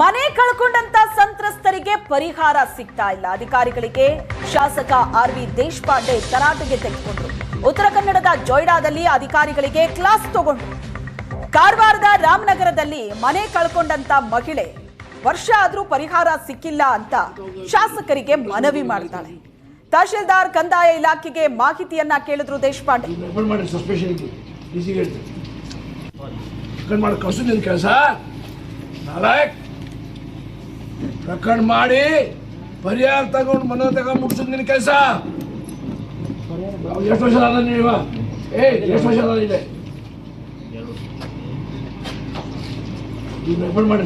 ಮನೆ ಕಳ್ಕೊಂಡಂತ ಸಂತ್ರಸ್ತರಿಗೆ ಪರಿಹಾರ ಸಿಗ್ತಾ ಇಲ್ಲ. ಅಧಿಕಾರಿಗಳಿಗೆ ಶಾಸಕ ಆರ್ ವಿ ದೇಶಪಾಂಡೆ ತರಾಟೆಗೆ ತೆಗೆದುಕೊಂಡ್ರು. ಉತ್ತರ ಕನ್ನಡದ ಜೊಯ್ಡಾದಲ್ಲಿ ಅಧಿಕಾರಿಗಳಿಗೆ ಕ್ಲಾಸ್ ತಗೊಂಡ್ರು. ಕಾರವಾರದ ರಾಮನಗರದಲ್ಲಿ ಮನೆ ಕಳ್ಕೊಂಡಂತ ಮಹಿಳೆ ವರ್ಷ ಆದ್ರೂ ಪರಿಹಾರ ಸಿಕ್ಕಿಲ್ಲ ಅಂತ ಶಾಸಕರಿಗೆ ಮನವಿ ಮಾಡ್ತಾಳೆ. ತಹಶೀಲ್ದಾರ್ ಕಂದಾಯ ಇಲಾಖೆಗೆ ಮಾಹಿತಿಯನ್ನ ಕೇಳಿದ್ರು ದೇಶಪಾಂಡೆ. ರೆಫರ್ ಮಾಡಿ ಸಸ್ಪೆಷನ್ಗೆ ಈಸಿಗೆ ಹೇಳ್ತೀನಿ ರೆಕಾರ್ಡ್ ಮಾಡಿ ಕಳ್ಸು ನಿನ್ನ ಕೆಲಸ ರೆಕಾರ್ಡ್ ಮಾಡಿ ಪರಿಹಾರ ತಗೊಂಡು ಮನೆ ತಗೊಂಡು ಮುಗಿಸಿದ್ ನಿನ್ನ ಕೆಲಸ. ಎಷ್ಟು ವರ್ಷ ಅದ ನೀವ ಏ, ಎಷ್ಟು ವರ್ಷ ಅದ ಇದೆ ಈಗ ಮಾಡಿ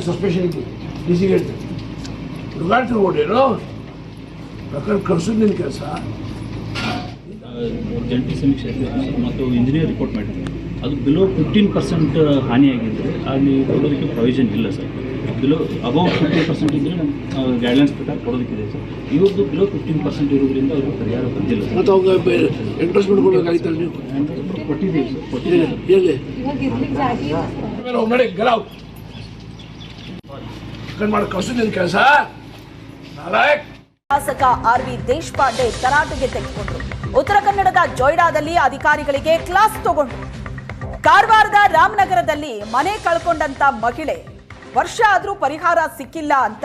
ಡಿ ಸಿ ಹೇಳ್ತೀನಿ. ಹುಡುಗಾಡ್ತೀನಿ ಓಡೇನು? ಪ್ರಕರಣ ಕಳ್ಸೋದು ನಿನ್ನ ಕೆಲಸ. ಜಂಟಿ ಸಮೀಕ್ಷೆ ಮತ್ತು ಇಂಜಿನಿಯರ್ ರಿಪೋರ್ಟ್ ಮಾಡಿದ್ದೀನಿ ಅದು ಬಿಲೋ ಫಿಫ್ಟೀನ್ ಪರ್ಸೆಂಟ್ ಹಾನಿಯಾಗಿದ್ದರೆ ಅಲ್ಲಿ ಕೊಡೋದಕ್ಕೆ ಪ್ರೊವಿಷನ್ ಇಲ್ಲ sir. Below above fifty percent ಇದ್ದರೆ ನಮ್ಮ ಗೈಡ್ಲೈನ್ಸ್ ಪ್ರಕಾರ ಕೊಡೋದಕ್ಕಿದೆ ಸರ್ ಇವತ್ತು ಬಿಲೋ ಫಿಫ್ಟೀನ್ ಪರ್ಸೆಂಟ್ ಇರೋದ್ರಿಂದ ಅವರು ಪರಿಹಾರ ಬಂದಿಲ್ಲ ಮತ್ತು ಅವಾಗ ಎಂಟ್ರೆಸ್ಮೆಂಟ್ ಕೊಡಬೇಕಾಗಿತ್ತಲ್ಲ ನೀವು? ಕೊಟ್ಟಿದ್ದೀವಿ ಸರ್ ಕೊಟ್ಟಿದ್ದೀವಿ. ಹೇಳಿ ನೋಡಿ ಗಲಾವ್ ಕಣ್ ಮಾಡಿ ಕಳ್ಸು ನಿನ್ನ ಕೆಲಸ. ನಾಲ್ಕು ಶಾಸಕ ಆರ್ ವಿ ದೇಶಪಾಂಡೆ ತರಾಟೆಗೆ ತೆಗೆದುಕೊಂಡ್ರು. ಉತ್ತರ ಕನ್ನಡದ ಜೊಯ್ಡಾದಲ್ಲಿ ಅಧಿಕಾರಿಗಳಿಗೆ ಕ್ಲಾಸ್ ತಗೊಂಡ್ರು. ಕಾರವಾರದ ರಾಮನಗರದಲ್ಲಿ ಮನೆ ಕಳ್ಕೊಂಡಂತ ಮಹಿಳೆ ವರ್ಷ ಆದರೂ ಪರಿಹಾರ ಸಿಕ್ಕಿಲ್ಲ ಅಂತ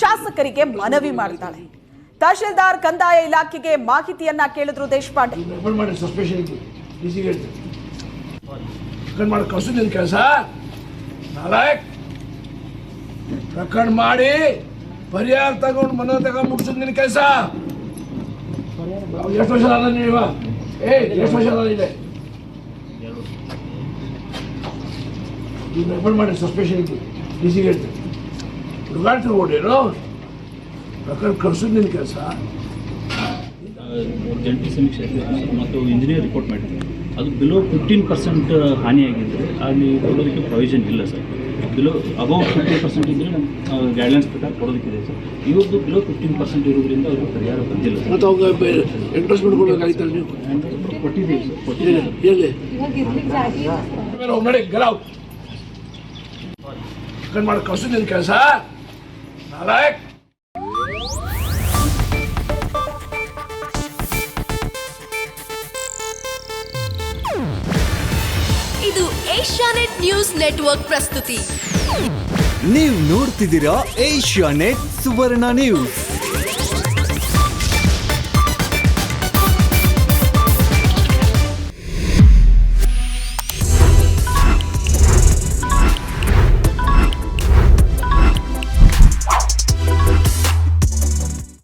ಶಾಸಕರಿಗೆ ಮನವಿ ಮಾಡ್ತಾಳೆ. ತಹಶೀಲ್ದಾರ್ ಕಂದಾಯ ಇಲಾಖೆಗೆ ಮಾಹಿತಿಯನ್ನ ಕೇಳಿದ್ರು ದೇಶಪಾಂಡೆ. ಪ್ರಕರಣ ಮಾಡಿ ಪರಿಹಾರ ತಗೊಂಡು ಮನೆ ತಗೊಂಡು ಮುಗಿಸಿದ ನಿನ್ನ ಕೆಲಸ. ಎಷ್ಟು ವರ್ಷ ಅದ ನೀವ? ಏ, ಎಷ್ಟು ವರ್ಷ ಅದ ಇದೆ? ಮಾಡಿ ಸಸ್ಪೆಷನ್ ಮಾಡಿ ಸಸ್ಪೆಷನ್ಗೆ ಈಸಿಗೆ ಹೇಳ್ತೀನಿ ಹುಡುಗಾಡ್ತೀನಿ ಓಡೇನು ಪ್ರಕಾರ ಕಳ್ಸೋದು ನಿನ್ನ ಕೆಲಸ? ಜಂಟಿ ಸಮೀಕ್ಷೆ ಮತ್ತು ಇಂಜಿನಿಯರ್ ರಿಪೋರ್ಟ್ ಮಾಡಿದ್ದಾರೆ. ಅದು ಬಿಲೋ ಫಿಫ್ಟೀನ್ ಪರ್ಸೆಂಟ್ ಹಾನಿಯಾಗಿದ್ದರೆ ಅಲ್ಲಿ ಕೊಡೋದಕ್ಕೆ ಪ್ರೊವಿಷನ್ ಇಲ್ಲ sir. Below above fifteen percent ಇದ್ದರೆ ನಮ್ಮ ಗೈಡ್ಲೈನ್ಸ್ ಪ್ರಕಾರ ಕೊಡೋದಕ್ಕಿದೆ ಸರ್. ಇವ್ರದ್ದು ಬಿಲೋ ಫಿಫ್ಟೀನ್ ಪರ್ಸೆಂಟ್ ಇರೋದ್ರಿಂದ ಅವ್ರಿಗೆ ಪರಿಹಾರ ಬಂದಿಲ್ಲ ಸರ್. ಮತ್ತು ಅವಾಗ ಎಂಟ್ರೆಸ್ಮೆಂಟ್ ಕೊಡಬೇಕಾಗಿತ್ತಲ್ಲ ನೀವು? ಕೊಟ್ಟಿದ್ದೀವಿ ಸರ್. ಕೊಟ್ಟಿದ್ದೀವಿ. ಎಲ್ಲಿ ನೋಡಿ ಮಾಡಿ ಕಳ್ಸು ನಿನ್ನ ಕೆಲಸ ನಾಲ್ಕು ಇದು ಏಷ್ಯಾನೆಟ್ ನ್ಯೂಸ್ ನೆಟ್ವರ್ಕ್ ಪ್ರಸ್ತುತಿ. ನೀವು ನೋಡ್ತಿದ್ದೀರಾ ಏಷ್ಯಾ ನೆಟ್ ಸುವರ್ಣ ನ್ಯೂಸ್.